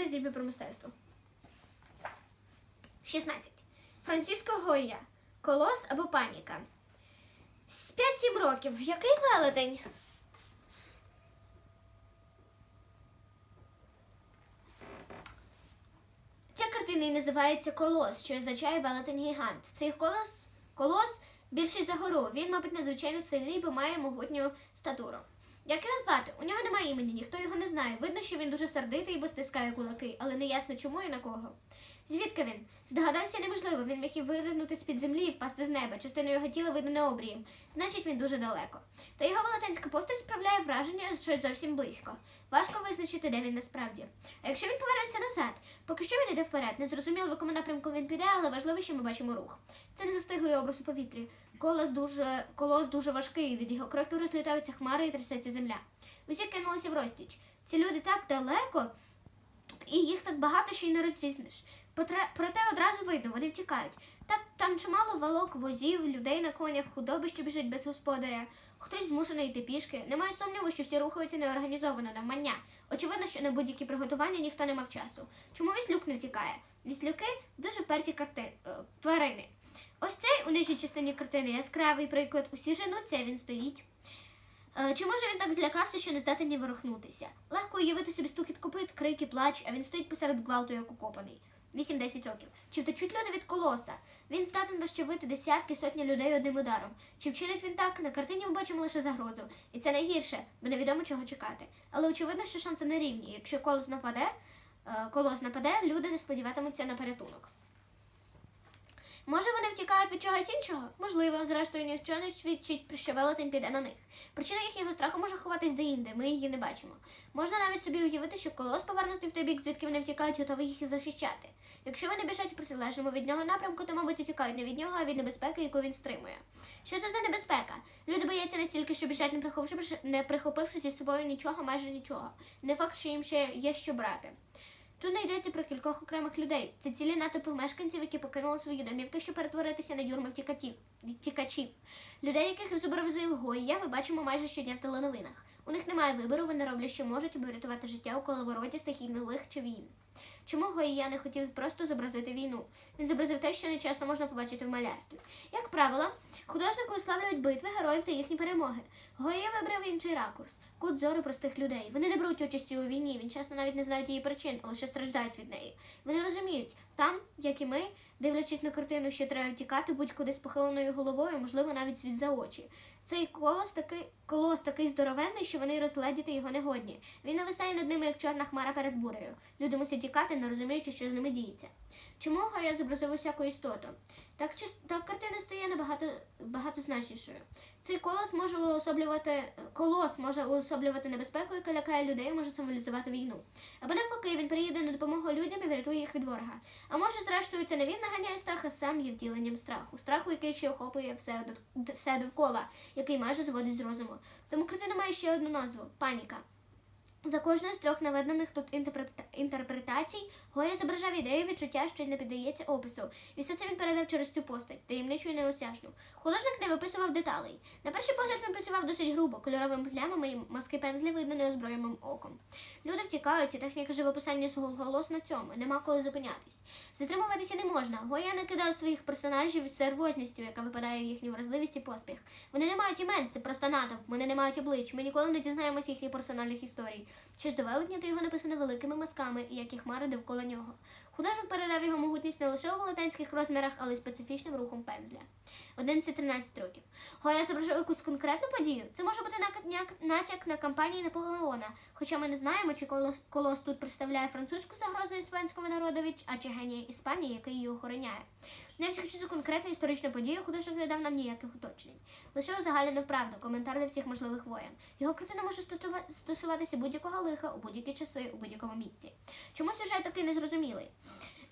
розмовляти з про мистецтво. 16. Франциско Гойя. Колос або паніка. З 5-7 років. Який велетень? Ця картина і називається Колос, що означає велетень гігант. Цей колос, колос більший за гору. Він, мабуть, надзвичайно сильний, бо має могутню статуру. Як його звати? У нього немає імені, ніхто його не знає. Видно, що він дуже сердитий, бо стискає кулаки, але не ясно чому і на кого. Звідки він? Здогадатися неможливо. Він міг і виринути з-під землі і впасти з неба. Частину його тіла видно не обрієм. Значить, він дуже далеко. Та його велетенська постать справляє враження, що зовсім близько. Важко визначити, де він насправді. А якщо він повернеться назад, поки що він іде вперед. Не зрозуміло, в якому напрямку він піде, але важливо, що ми бачимо рух. Це не застиглий образ у повітрі. Колос дуже, колос дуже важкий. Від його кроків розлітаються хмари і трясеться земля. Усі кинулися в розтіч. Ці люди так далеко, і їх так багато, що й не розрізниш. Проте одразу видно, вони втікають. Так там чимало валок, возів, людей на конях, худоби, що біжить без господаря. Хтось змушений йти пішки. Немає сумніву, що всі рухаються неорганізовано навмання. Очевидно, що на будь-які приготування ніхто не мав часу. Чому віслюк не втікає? Віслюки дуже перті карти... е, тварини. Ось цей у нижній частині картини яскравий приклад. Усі женуться, а він стоїть. Е, Чи може він так злякався, що не здатен ні ворухнутися? Легко уявити собі стукіт копит, крики, плач, а він стоїть посеред гвалту, як укопаний. 8-10 років. Чи втечуть люди від колоса? Він здатен розчавити десятки, сотні людей одним ударом. Чи вчинить він так? На картині ми бачимо лише загрозу. І це найгірше, бо невідомо чого чекати. Але очевидно, що шанси не рівні. Якщо колос нападе, е, колос нападе, люди не сподіватимуться на порятунок. Може, вони втікають від чогось іншого? Можливо, зрештою, нічого не свідчить, що велетень піде на них. Причина їхнього страху може ховатись деінде, ми її не бачимо. Можна навіть собі уявити, що колос повернутий в той бік, звідки вони втікають, готовий їх захищати. Якщо вони біжать протилежному від нього напрямку, то, мабуть, утікають не від нього, а від небезпеки, яку він стримує. Що це за небезпека? Люди бояться настільки, що біжать, не прихопивши, не прихопивши зі собою нічого, майже нічого. Не факт, що їм ще є що брати. Тут не йдеться про кількох окремих людей. Це цілі натовпи мешканців, які покинули свої домівки, щоб перетворитися на юрми втікачів. втікачів. Людей, яких зобразив Гойя, ми бачимо майже щодня в теленовинах. У них немає вибору, вони роблять, що можуть, аби врятувати життя у коловороті стихійних лих чи війн. Чому Гойя не хотів просто зобразити війну? Він зобразив те, що не часто можна побачити в малярстві. Як правило, художники уславлюють битви героїв та їхні перемоги. Гоя вибрав інший ракурс, кут зору простих людей. Вони не беруть участі у війні, він часто навіть не знають її причин, а лише страждають від неї. Вони розуміють, там, як і ми, дивлячись на картину, що треба втікати будь-куди з похиленою головою, можливо, навіть світ за очі. Цей колос такий колос такий здоровенний, що вони розгледіти його не годні. Він нависає над ними, як чорна хмара перед бурею. Люди мусять тікати, не розуміючи, що з ними діється. Чому Гоя зобразив усяку істоту? Так, так картина стає набагато багатозначнішою. Цей колос може уособлювати колос може уособлювати небезпеку, яка лякає людей, може символізувати війну. Або навпаки, він приїде на допомогу людям і врятує їх від ворога. А може, зрештою, це не він наганяє страх, а сам є втіленням страху. Страху, який ще охоплює все, все довкола, який майже зводить з розуму. Тому картина має ще одну назву паніка. За кожною з трьох наведених тут інтерпрета- інтерпретацій Гоя зображав ідею відчуття, що й не піддається опису. І все це він передав через цю постать, таємничу і неосяжну. Художник не виписував деталей. На перший погляд він працював досить грубо, кольоровими плямами і маски пензлі видно неозброєним оком. Люди втікають, і техніка живописання голос на цьому. Нема коли зупинятись. Затримуватися не можна. Гоя не кидав своїх персонажів з сервозністю, яка випадає в їхню вразливість і поспіх. Вони не мають імен, це просто натовп. Вони не мають облич. Ми ніколи не дізнаємося їхніх персональних історій. Що ж до велетня, то його написано великими мазками, як і хмари довкола нього. Художник передав його могутність не лише у велетенських розмірах, але й специфічним рухом пензля. 11-13 років. Гоя зображав якусь конкретну подію. Це може бути натяк на кампанії Наполеона. Хоча ми не знаємо, чи колос, колос тут представляє французьку загрозу іспанському народові, а чи генія Іспанії, який її охороняє. Навіть якщо це конкретна історична подія, художник не дав нам ніяких уточнень. Лише узагальнену правду, коментар для всіх можливих воєн. Його картина може стосуватися будь-якого лиха у будь-які часи, у будь-якому місці. Чому сюжет такий незрозумілий?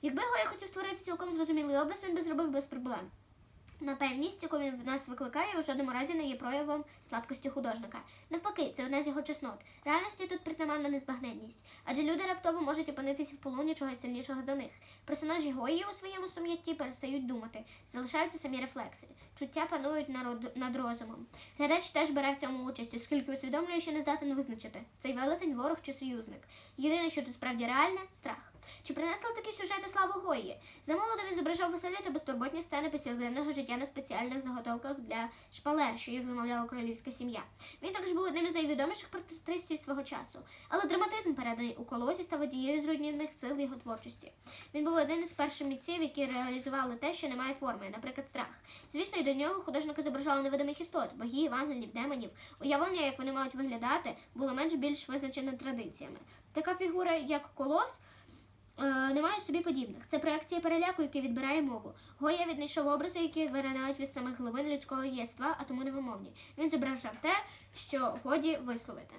Якби Гоя хотів створити цілком зрозумілий образ, він би зробив без проблем. Напевність, яку він в нас викликає, у жодному разі не є проявом слабкості художника. Навпаки, це одна з його чеснот. Реальності тут притаманна незбагненність, адже люди раптово можуть опинитися в полоні чогось сильнішого за них. Персонажі Гої у своєму сум'ятті перестають думати, залишаються самі рефлекси. Чуття панують над розумом. Глядач теж бере в цьому участь, оскільки усвідомлює, що не здатен визначити, цей велетень ворог чи союзник. Єдине, що тут справді реальне страх. Чи принесли такі сюжети славу Гої? Замолоду він зображав веселі та безтурботні сцени повсякденного життя на спеціальних заготовках для шпалер, що їх замовляла королівська сім'я. Він також був одним з найвідоміших портретистів свого часу. Але драматизм, переданий у колосі, став однією з руйнівних сил його творчості. Він був один із перших митців, які реалізували те, що не має форми, наприклад, страх. Звісно, і до нього художники зображали невидимих істот, богів, ангелів, демонів. Уявлення, як вони мають виглядати, було менш більш визначене традиціями. Така фігура, як колос, немає собі подібних. Це проекція переляку, який відбирає мову. Гоя віднайшов образи, які виринають від самих глибин людського єства, а тому невимовні. Він зображав те, що годі висловити.